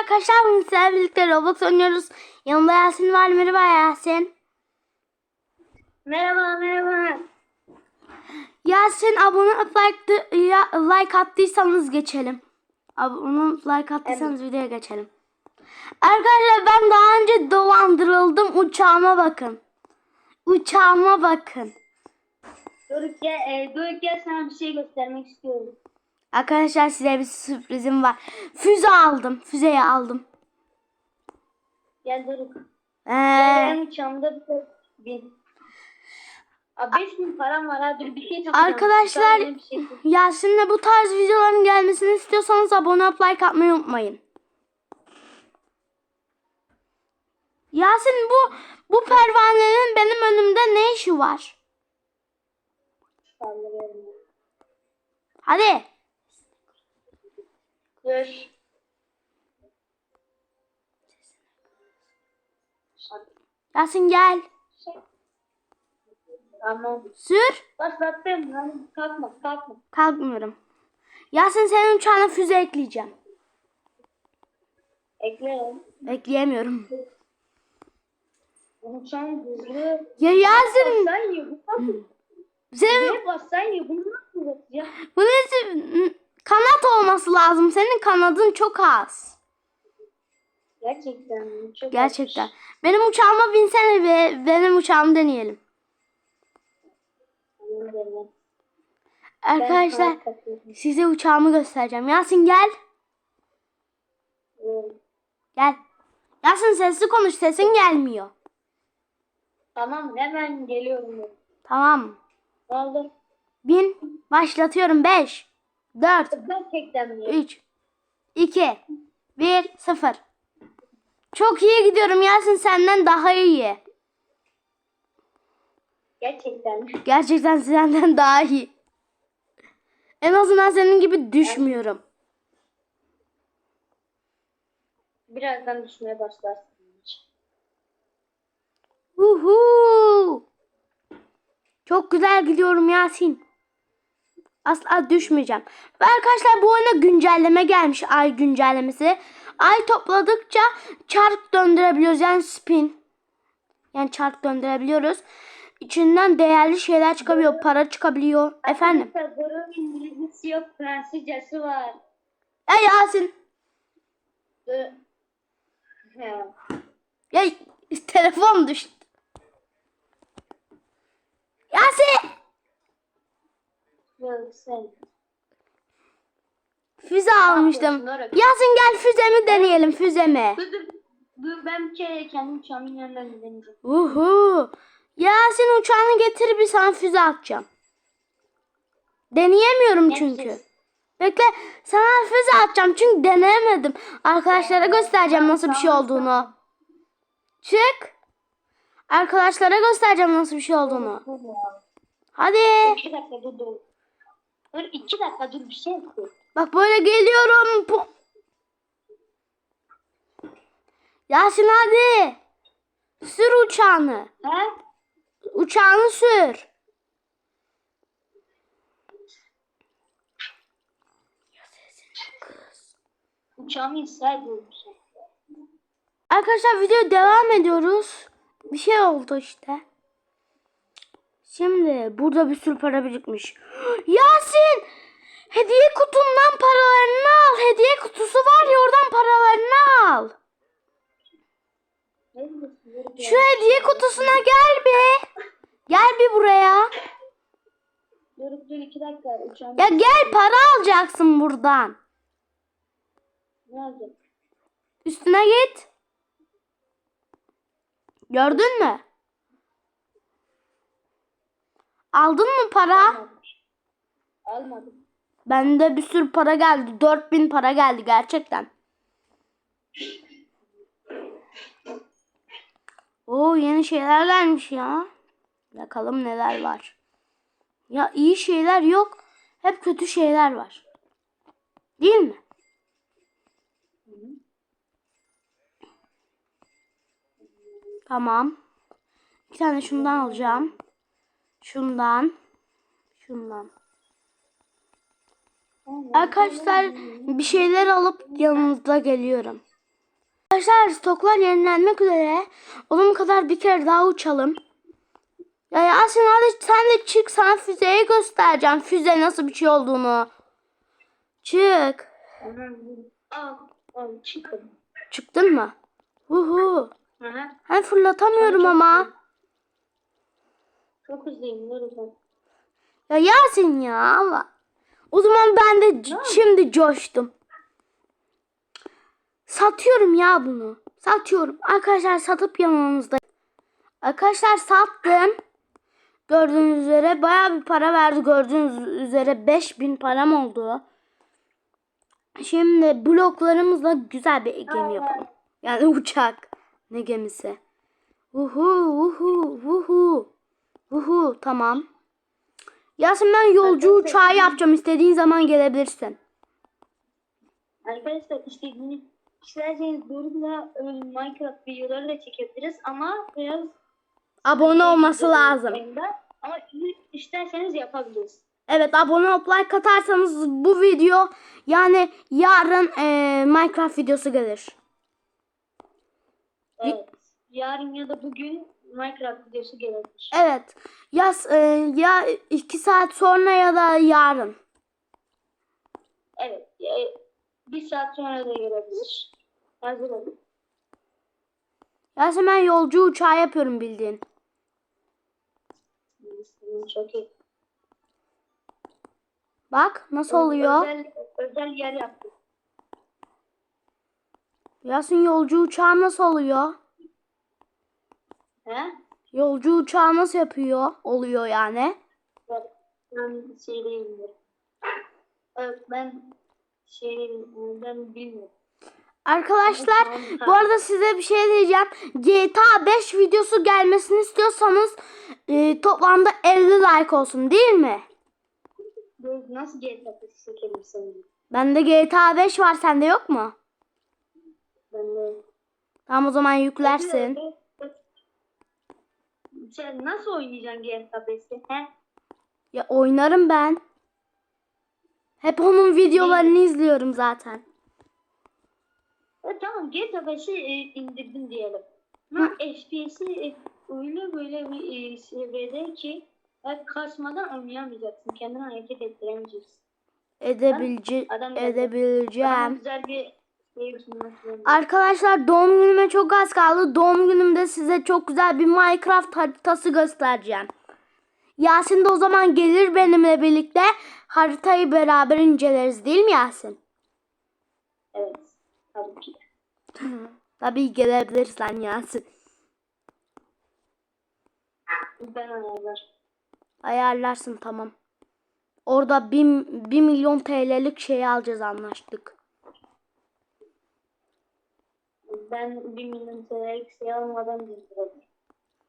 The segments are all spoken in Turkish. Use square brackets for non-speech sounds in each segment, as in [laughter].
arkadaşlar bugün sizlerle birlikte Roblox oynuyoruz. Yanımda Yasin var. Merhaba Yasin. Merhaba merhaba. Yasin abone like, like attıysanız geçelim. Abone like attıysanız videoya geçelim. Arkadaşlar ben daha önce dolandırıldım. Uçağıma bakın. Uçağıma bakın. Doruk gel, e, Doruk gel sana bir şey göstermek istiyorum. Arkadaşlar size bir sürprizim var. Füze aldım. Füzeyi aldım. Gel Doruk. Ee, Benim uçağımda bir tek bin. Aa, 5 bin param var ha dur bir şey çok Arkadaşlar Bir şey. Yasin'le bu tarz videoların gelmesini istiyorsanız abone olup like atmayı unutmayın. Yasin bu bu pervanenin benim önümde ne işi var? Hadi. Dur. Yasin gel. Tamam. Sür. Başlattım. Kalkma kalkma. Kalkmıyorum. Yasin senin uçağına füze ekleyeceğim. Eklerim. Ekleyemiyorum. Uçağın hızlı. Ya Yasin Bassan ya. Bu nasıl? senin Buraya bassan ya. Bunu nasıl yapacağız? bu nesi kanat olması lazım. Senin kanadın çok az. Gerçekten mi? Çok Gerçekten. Benim uçağıma binsene ve benim uçağımı deneyelim. azmış. Arkadaşlar size uçağımı göstereceğim. Yasin gel. Gel. Yasin sesli konuş. Sesin gelmiyor. Tamam hemen geliyorum. Tamam. Oldu? Bin. Başlatıyorum. 5, 4, Gerçekten mi? 3, 2, 1, 0. Çok iyi gidiyorum Yasin senden daha iyi. Gerçekten? Gerçekten senden daha iyi. En azından senin gibi düşmüyorum. Birazdan düşmeye başlarsın. Uhu. Çok güzel gidiyorum Yasin. Asla düşmeyeceğim. Ve arkadaşlar bu oyuna güncelleme gelmiş. Ay güncellemesi. Ay topladıkça çark döndürebiliyoruz. Yani spin. Yani çark döndürebiliyoruz. İçinden değerli şeyler çıkabiliyor. Para çıkabiliyor. Efendim. Bunun İngilizcesi yok, Fransızcası var. Ya Yasin. Ya. Ya telefon düştü. Yasin. Füze almıştım. Yasin gel füzemi deneyelim füzemi. Dur dur. Dur ben bir kere kendi uçağımın yanından deneyeceğim. Uhu. Yasin uçağını getir bir sana füze atacağım. Deneyemiyorum çünkü. Bekle sana füze atacağım çünkü deneyemedim. Arkadaşlara göstereceğim nasıl bir şey olduğunu. Çık. Arkadaşlara göstereceğim nasıl bir şey olduğunu. Hadi. Dur iki dakika dur bir şey yapıyor. Bak böyle geliyorum. Pu- Yasin hadi. Sür uçağını. Ha? Uçağını sür. Uçağımı ediyorum. Arkadaşlar video devam ediyoruz. Bir şey oldu işte. Şimdi burada bir sürü para birikmiş. [gasps] Yasin! Hediye kutundan paralarını al. Hediye kutusu var ya oradan paralarını al. Şu hediye kutusuna gel be. Gel bir buraya. Dur dur iki dakika. Uçağım. Ya gel para alacaksın buradan. Üstüne git. Gördün mü? Aldın mı para? Almadım. Almadım. Bende bir sürü para geldi. 4000 para geldi gerçekten. Oo yeni şeyler gelmiş ya. Bakalım neler var. Ya iyi şeyler yok. Hep kötü şeyler var. Değil mi? Tamam. Bir tane şundan alacağım. Şundan. Şundan. Arkadaşlar bir şeyler alıp yanınızda geliyorum. Arkadaşlar stoklar yenilenmek üzere. Onun kadar bir kere daha uçalım. Ya Yasin hadi sen de çık sana füzeyi göstereceğim. Füze nasıl bir şey olduğunu. Çık. Çıktın mı? Uhu. Ben fırlatamıyorum ama. Çok hızlıyım. Dur sen. Ya Yasin ya ama. O zaman ben de şimdi coştum. Satıyorum ya bunu. Satıyorum. Arkadaşlar satıp yanınızda. Arkadaşlar sattım. Gördüğünüz üzere baya bir para verdi. Gördüğünüz üzere 5000 param oldu. Şimdi bloklarımızla güzel bir gemi yapalım. Yani uçak. Ne gemisi? Uhu uhu uhu. Uhu tamam. Yasin ben yolcu uçağı yapacağım. İstediğin zaman gelebilirsin. Arkadaşlar istediğiniz isterseniz Doruk'la e, Minecraft videoları da çekebiliriz ama biraz Abone olması lazım. Ama isterseniz yapabiliriz. Evet abone olup like atarsanız bu video yani yarın eee, Minecraft videosu gelir. Evet. Yarın ya da bugün Minecraft videosu gelebilir. Evet. Yaz eee, ya iki saat sonra ya da yarın. Evet. e, bir saat sonra da gelebilir. Hazır olun. Yasin ben yolcu uçağı yapıyorum bildiğin. Çok iyi. Bak nasıl oluyor? Özel, özel yer yaptık. Yasin yolcu uçağı nasıl oluyor? He? Yolcu uçağı nasıl yapıyor? Oluyor yani. Ben, ben şey değilim. Evet ben şey değilim. Ben bilmiyorum. Arkadaşlar bu arada size bir şey diyeceğim. GTA 5 videosu gelmesini istiyorsanız e, toplamda 50 like olsun değil mi? Nasıl GTA çekelim senin? Bende GTA 5 var sende yok mu? Ben de. Tamam o zaman yüklersin. Sen nasıl oynayacaksın GTA 5'i? He? Ya oynarım ben. Hep onun videolarını izliyorum zaten. E, tamam GTA 5'i e, indirdim diyelim. Ama FPS'i e, öyle böyle bir e, seviyede ki e, kasmadan oynayamayacaksın. Kendini hareket ettiremeyeceksin. Edebilce Adam- edebileceğim. güzel bir şey. Arkadaşlar doğum günüme çok az kaldı. Doğum günümde size çok güzel bir Minecraft haritası göstereceğim. Yasin de o zaman gelir benimle birlikte haritayı beraber inceleriz değil mi Yasin? Evet. Tabii ki. Tabii gelebilirsen Yasin. Ben ayarlar. Ayarlarsın tamam. Orada 1, 1 milyon TL'lik şeyi alacağız anlaştık. Ben bir milyon şey almadan bildirebilirim.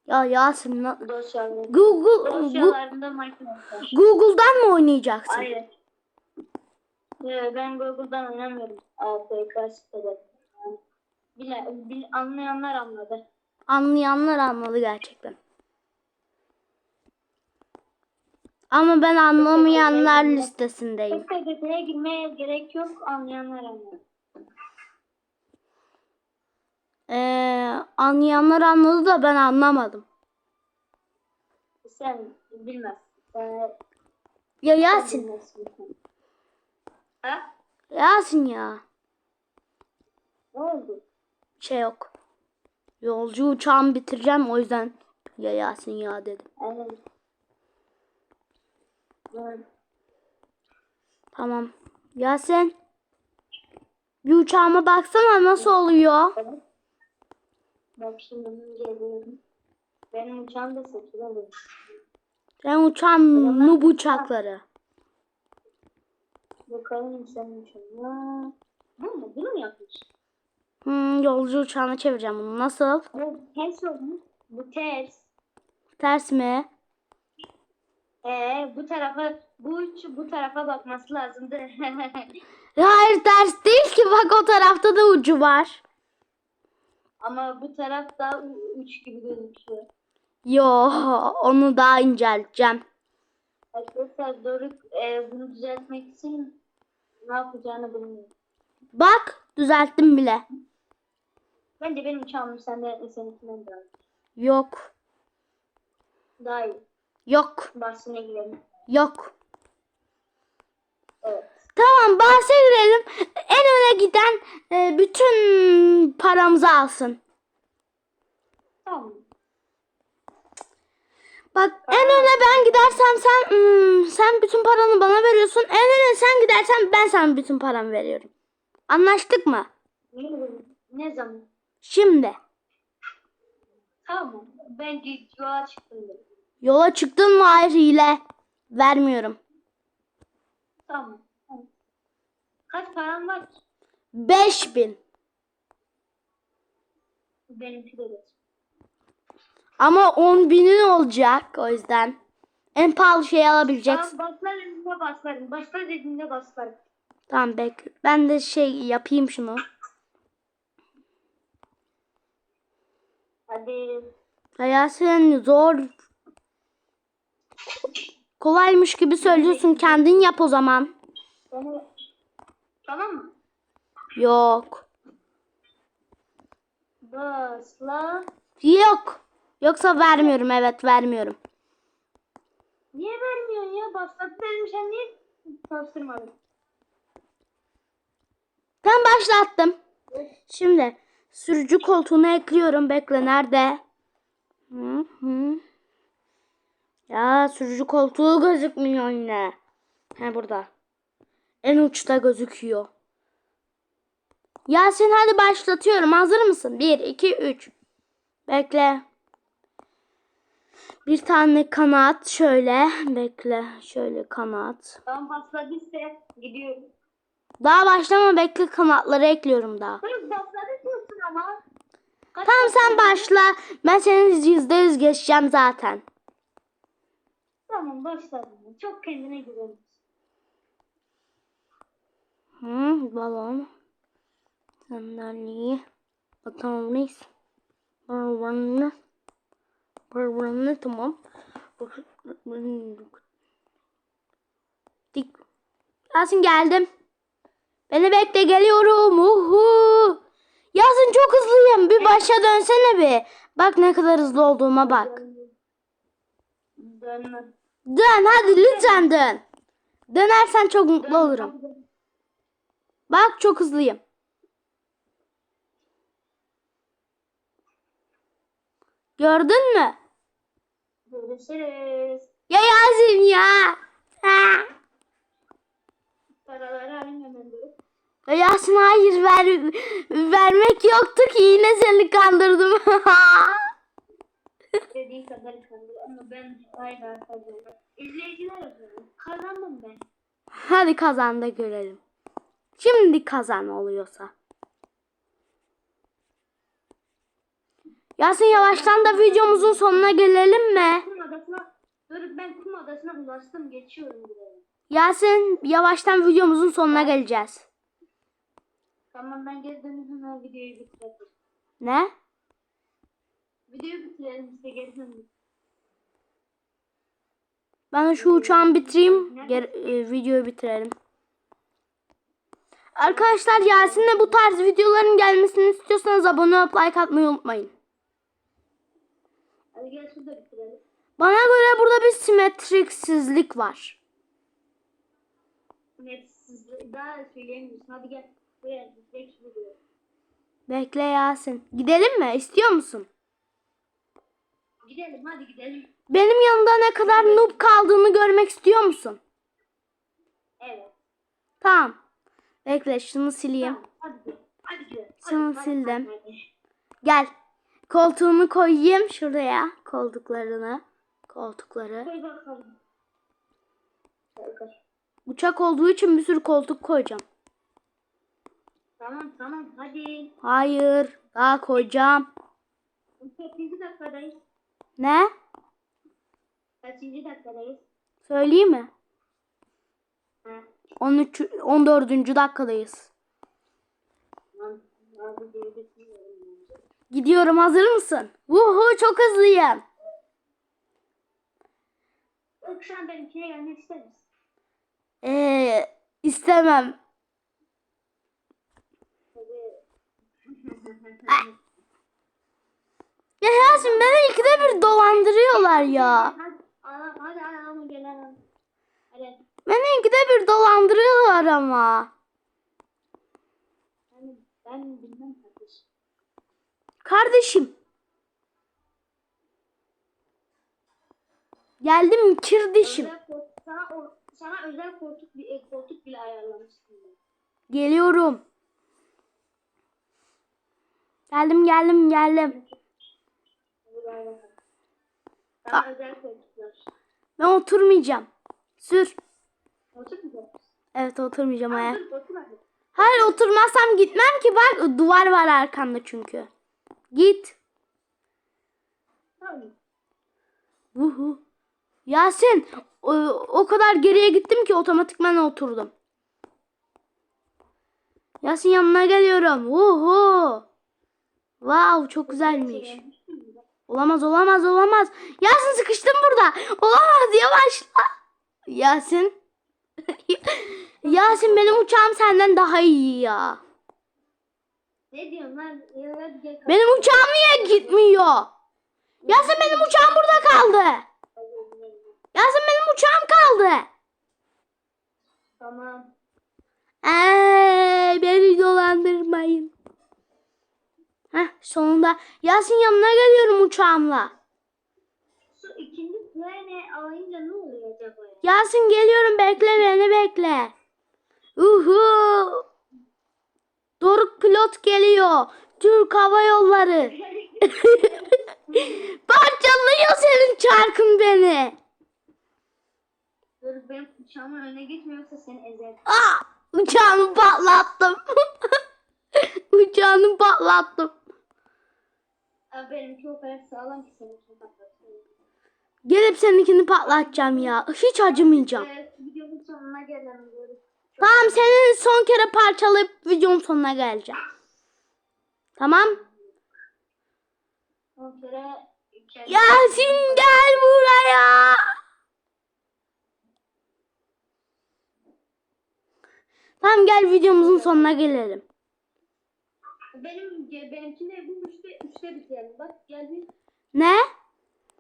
Ya Yasin na- Dosyalarında, Google dosyalarında var. Google'dan mı oynayacaksın? Hayır. Ee, ben Google'dan oynamıyorum. APK sitede. Bile, bil- anlayanlar anladı. Anlayanlar anladı gerçekten. Ama ben anlamayanlar listesindeyim. Detaya girmeye gerek yok. Anlayanlar anladı. Ee, anlayanlar anladı da ben anlamadım. Sen bilmezsin. Sen, Ya Yasin, bilmezsin. Ha? Yasin ya. Ne oldu? Şey yok. Yolcu uçağımı bitireceğim o yüzden ya Yasin ya dedim. Aynen. Evet. Tamam. Yasin. Bir uçağıma baksana nasıl oluyor? Evet. Bak şimdi bunu geliyorum. Benim uçağım da satılıyor. Ben uçağım noob uçakları. Bakalım senin uçağına. Mu? Bunu mu yapmış? Hmm, yolcu uçağına çevireceğim bunu. Nasıl? Bu ters olmuş. Bu ters. Ters mi? Ee, bu tarafa bu bu tarafa bakması lazımdı. [laughs] Hayır ters değil ki bak o tarafta da ucu var. Ama bu taraf daha uç gibi gözüküyor. Yo onu daha incelteceğim. Arkadaşlar Doruk e, bunu düzeltmek için ne yapacağını bilmiyor. Bak düzelttim bile. Bence benim uçağım senden seninkinden daha iyi. Yok. Daha iyi. Yok. Bahsine girelim. Yok. Evet. Tamam bahse girelim. En öne giden e, bütün paramızı alsın. Tamam. Bak en öne ben gidersem sen hmm, sen bütün paranı bana veriyorsun. En öne sen gidersen ben sana bütün paramı veriyorum. Anlaştık mı? Ne, zaman? Şimdi Tamam. Ben yola çıktım. yola çıktın mı hayır hile vermiyorum. Tamam. Kaç param var ki? 5000 Benimki de geç. ama 10 binin olacak o yüzden. En pahalı şeyi alabileceksin. Tamam baslar dediğinde baslarım. Baslar dediğinde baslarım. Tamam bekle. Ben de şey yapayım şunu. Hadi. Ya zor. Kolaymış gibi söylüyorsun. Kendin yap o zaman. Tamam. Tamam mı? Yok. Basla. Yok. Yoksa vermiyorum. Evet vermiyorum. Niye vermiyorsun ya? Baslat dedim sen niye bastırmadın? Ben başlattım. Şimdi sürücü koltuğuna ekliyorum. Bekle nerede? Hı hı. Ya sürücü koltuğu gözükmüyor yine. He burada. En uçta gözüküyor. Yasin hadi başlatıyorum. Hazır mısın? 1, 2, 3. Bekle. Bir tane kanat şöyle. Bekle. Şöyle kanat. Tamam basladıysa gidiyorum. Daha başlama bekle kanatları ekliyorum daha. Hayır basladı diyorsun ama. Kaç Tamam sen başla. Ben senin yüzde yüz geçeceğim zaten. Tamam başladım. Çok kendine güven. Hı, balon. Sandalye. Bataryası. Barbanı. Barbanı tamam. Dik. Yasin geldim. Beni bekle geliyorum. Uhu. Yasin çok hızlıyım. Bir başa dönsene bir. Bak ne kadar hızlı olduğuma bak. Dönme. Dön hadi lütfen dön. Dönersen çok mutlu olurum. Bak çok hızlıyım. Gördün mü? Görüşürüz. Ya Yasin ya. Ha. Paraları alayım. Ya Yasin hayır ver, vermek yoktu ki yine seni kandırdım. [laughs] Dediği kadar kandı ama ben hala kazandım. İzleyiciler. Kazandım ben. Hadi kazan da görelim. Şimdi kazan oluyorsa. Yasin yavaştan da videomuzun sonuna gelelim mi? Kum adasına, dur ben kum adasına ulaştım. Geçiyorum buraya. Yasin yavaştan videomuzun sonuna geleceğiz. Tamam ben geri hemen videoyu bitirelim. Ne? Videoyu bitirelim işte geri dönüp. Ben şu uçağımı bitireyim. Ger- e, videoyu bitirelim. Arkadaşlar Yasin'le bu tarz videoların gelmesini istiyorsanız abone olup like atmayı unutmayın. Bana göre burada bir simetriksizlik var. Net siz daha söyleyemiyorsun. Hadi gel. Buraya direkt şuraya. Bekle Yasin. Gidelim mi? İstiyor musun? Gidelim hadi gidelim. Benim yanımda ne kadar noob kaldığını görmek istiyor musun? Evet. Tamam. Bekle şunu sileyim. Hadi, sildim. Gel. Koltuğunu koyayım şuraya. Koltuklarını. Koltukları. Uçak olduğu için bir sürü koltuk koyacağım. Tamam tamam hadi. Hayır. Daha koyacağım. Kaçıncı dakikadayız? Ne? Kaçıncı dakikadayız? Söyleyeyim mi? Ha. 13 14. dakikadayız. Gidiyorum. Hazır mısın? Vuhu çok hızlıyım. Yok sen benimkine gelmek ister misin? Ee, istemem. Hadi. Yasin beni ikide bir dolandırıyorlar ya. Hadi hadi hadi hadi ama gel hadi. Hadi. Beni ikide bir dolandırıyorlar ama. Ben, ben bilmem kardeşim. Kardeşim. Geldim kirdişim. Özel koltuk, sana, o- sana özel koltuk, bir e, koltuk bile ayarlamıştım ben. Geliyorum. Geldim geldim geldim. Koltuklar. Ben oturmayacağım. Sür. Evet oturmayacağım aya. Dur otur hadi. Hayır oturmazsam gitmem ki bak duvar var arkamda çünkü. Git. Tamam. Uhu. Yasin o, o kadar geriye gittim ki otomatikman oturdum. Yasin yanına geliyorum. Uhu. Wow çok güzelmiş. Olamaz olamaz olamaz. Yasin sıkıştım burada. Olamaz yavaşla. Yasin. [laughs] Yasin benim uçağım senden daha iyi ya. Ne diyorsun lan? Benim uçağım niye gitmiyor? Yasin benim uçağım burada kaldı. Yasin benim uçağım kaldı. Tamam. Eee beni dolandırmayın. Heh sonunda Yasin yanına geliyorum uçağımla. Plane alınca ne oluyor acaba ya? Yasin geliyorum bekle beni bekle. Uhu. Doruk pilot geliyor. Türk Hava Yolları. [laughs] Parçalıyor senin çarkın beni. Dur benim uçağımın önüne geçme yoksa seni ezer. Aa, uçağımı patlattım. [laughs] uçağını patlattım. Abi benimki o kadar sağlam ki senin için patlatıyor. Gelip seninkini patlatacağım ya. Hiç acımayacağım. Evet, videonun sonuna gelelim böyle. Tamam senin son kere parçalayıp videonun sonuna geleceğim. Tamam. Yasin gel buraya. Tamam gel videomuzun sonuna gelelim. Benim benimkine bu üçte üçte bitirelim. Bak gel bir Ne?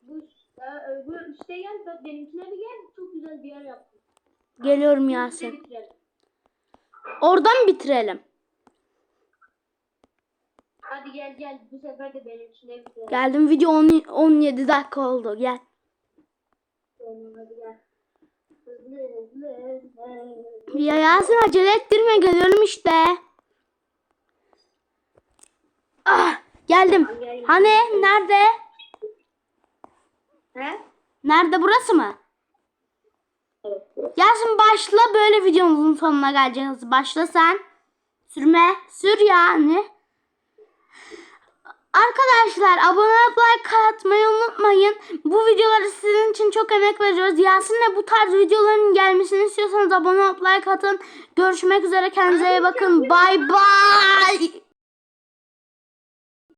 bu üç- e, bu üçte gel bak benimkine bir gel çok güzel bir yer yaptım. Geliyorum Yasin. Oradan bitirelim. Hadi gel gel bu sefer de benimkine bitirelim. Geldim video 10 17 dakika oldu. Gel. Ya Yasin acele ettirme geliyorum işte. Ah, geldim. Hani nerede? He? Nerede burası mı? Evet. Yasin başla böyle videomuzun sonuna geleceğiz. Başla sen. Sürme. Sür yani. Arkadaşlar abone olup like atmayı unutmayın. Bu videoları sizin için çok emek veriyoruz. Yasin'le bu tarz videoların gelmesini istiyorsanız abone olup like atın. Görüşmek üzere kendinize iyi bakın. Bay bay.